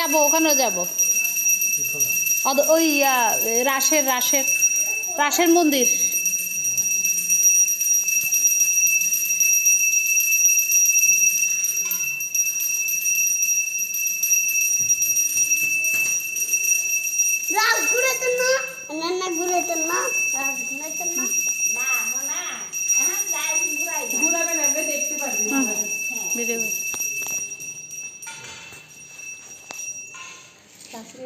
যাব ওখানেও যাব। ওই রাসের রাসের রাসের মন্দির।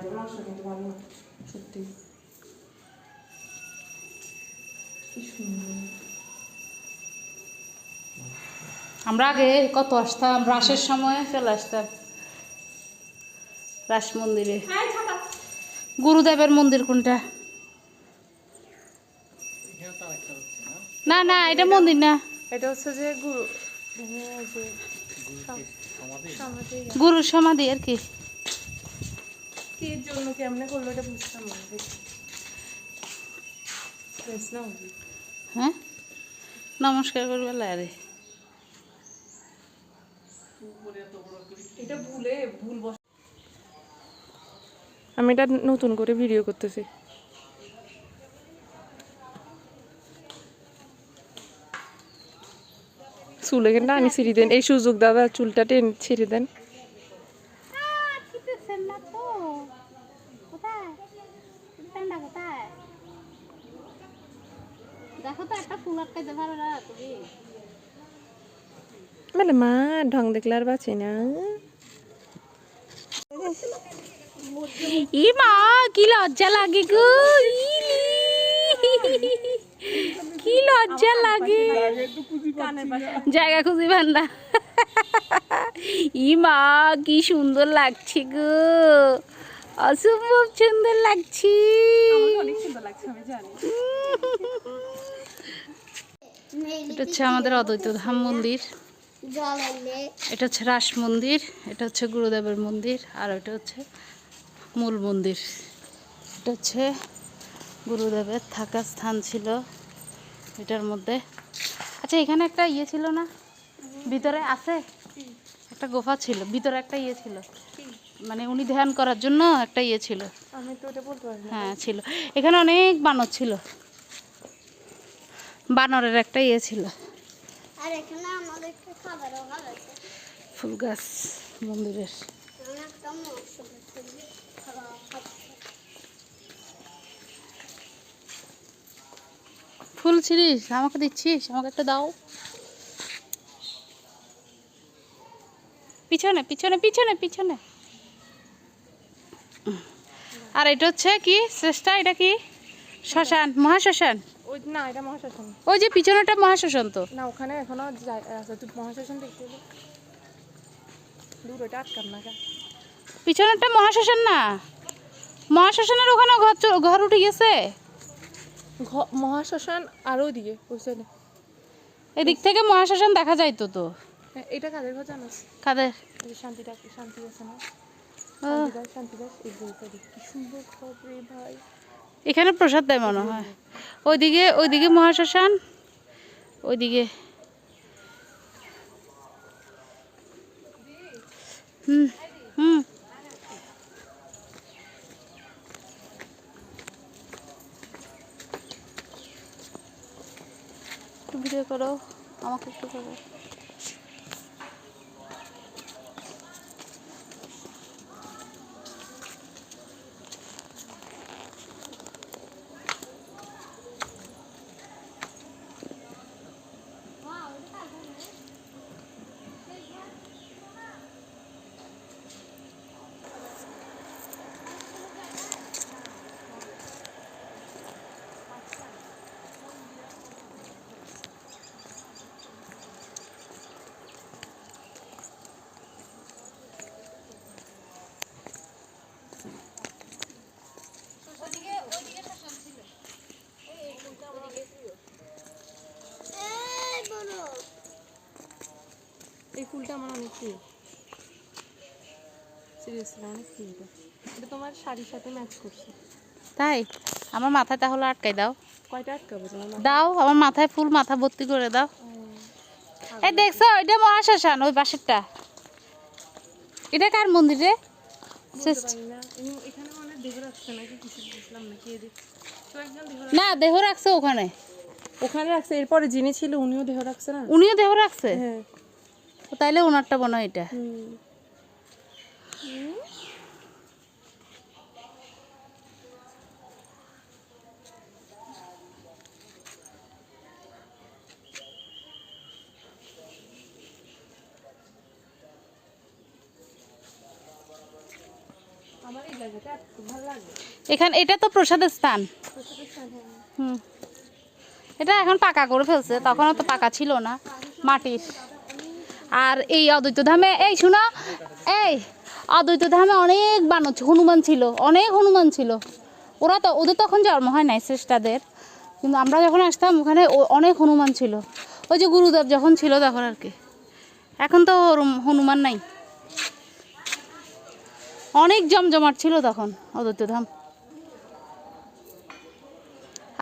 এবার মাংস কিন্তু ভালো না। সত্যি। আমরা আগে কত আসতাম? রাসের সময় চলে আসতাম। রাস মন্দিরে। হ্যাঁ গুরুদেবের মন্দির কোনটা? না না এটা মন্দির না। এটা হচ্ছে যে গুরু সমাধি গুরুর সমাধি আর কি। জন্য কেমনে করল এটা বুঝতাম হ্যাঁ? নমস্কার করবে আরে। এটা ভুলে ভুল বস আমি এটা নতুন করে ভিডিও করতেছি। চুলে কিন্তু আনি ছিঁড়ি দেন। এই সুযোগ দাদা চুলটা টেন, ছিঁড়ে দেন। মানে মা ঢং দেখলে আর বাঁচি না। ই মা কি লজ্জা লাগে গো। কি লজ্জা লাগে। জায়গা খুঁজি ভান্ডা ই মা কি সুন্দর লাগছে গো। অসম্ভব সুন্দর লাগছে। এটা হচ্ছে আমাদের অদ্বৈত ধাম মন্দির। এটা হচ্ছে রাস মন্দির এটা হচ্ছে গুরুদেবের মন্দির আর এটা হচ্ছে মূল মন্দির। এটা হচ্ছে গুরুদেবের থাকার স্থান ছিল এটার মধ্যে। আচ্ছা এখানে একটা ইয়ে ছিল না? ভিতরে আছে? একটা গোফা ছিল ভিতরে একটা ইয়ে ছিল। মানে উনি ধ্যান করার জন্য একটা ইয়ে ছিল। আমি তো এটা বলতে পারি হ্যাঁ ছিল। এখানে অনেক বানর ছিল। বানরের একটা ইয়ে ছিল। আর এখানে ফুল গাছ মন্দিরের। ফুল ছিড়িস আমাকে দিচ্ছিস? আমাকে একটা দাও। পিছনে পিছনে পিছনে পিছনে। আর এটা হচ্ছে কি? চেষ্টা এটা কি? শ্মশান মহাশ্মশান। ওই না এটা ওই যে পিছনেটা মহাশ্মশান তো। না ওখানে এখনও মহাশাসন দেখতে দূর। ওটা আটকাম না পিছনেরটা মহাশ্মশান না। মহাশ্মশানের ওখানে ঘর ঘর উঠে গেছে। মহাশ্মশান আরও দিকে ওই সাইডে এদিক থেকে মহাশ্মশান দেখা যাইতো তো হ্যাঁ, এটা কাদের ঘর জানাস কাদের? যে শান্তি আছে না? এখানে প্রসাদ দেয় মনে হয়। ওইদিকে ওইদিকে মহাশ্মশান ওইদিকে। হুম হুম। একটু ভিডিও করো আমাকে একটু করো। ফুলটা আমার অনেক প্রিয় সিরিয়াসলি অনেক প্রিয় এটা এটা তোমার শাড়ির সাথে ম্যাচ করছে। তাই? আমার মাথায় তাহলে আটকাই দাও। কয়টা আটকাবো দাও আমার মাথায় ফুল মাথা ভর্তি করে দাও। এই দেখছ এটা মহাশ্মশান ওই পাশেরটা। এটা কার মন্দির না। মানে দেহ রাখছে নাকি? কিছু বুঝলাম না দেহ রাখছে ওখানে। ওখানে রাখছে এরপরে যিনি ছিল উনিও দেহ রাখছে না? উনিও দেহ রাখছে? হ্যাঁ। তাইলে ওনারটা মনে এটা। এখানে এটা তো প্রসাদের স্থান। হুম। এটা এখন পাকা করে ফেলছে তখন তো পাকা ছিল না, মাটির। আর এই অদ্বৈত ধামে, এই শোনো, এই অদ্বৈত ধামে অনেক বানর হনুমান ছিল, অনেক হনুমান ছিল। ওরা তো, ওদের তখন জন্ম হয় নাই শ্রেষ্ঠাদের। কিন্তু আমরা যখন আসতাম, ওখানে অনেক হনুমান ছিল। ওই যে গুরুদেব যখন ছিল তখন আর কি। এখন তো হনুমান নাই। অনেক জমজমাট ছিল তখন অদ্বৈত ধাম।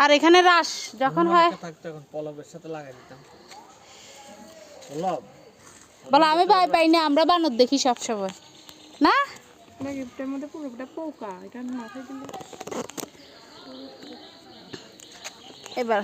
আর এখানে রাস যখন হয় পলবের সাথে লাগাই দিতাম। পলব? বলো আমি ভাই পাই না আমরা বানর দেখি সবসময়। না? না গিফটের মধ্যে পুরোটা পোকা এটা মাথায় দিলে। এবার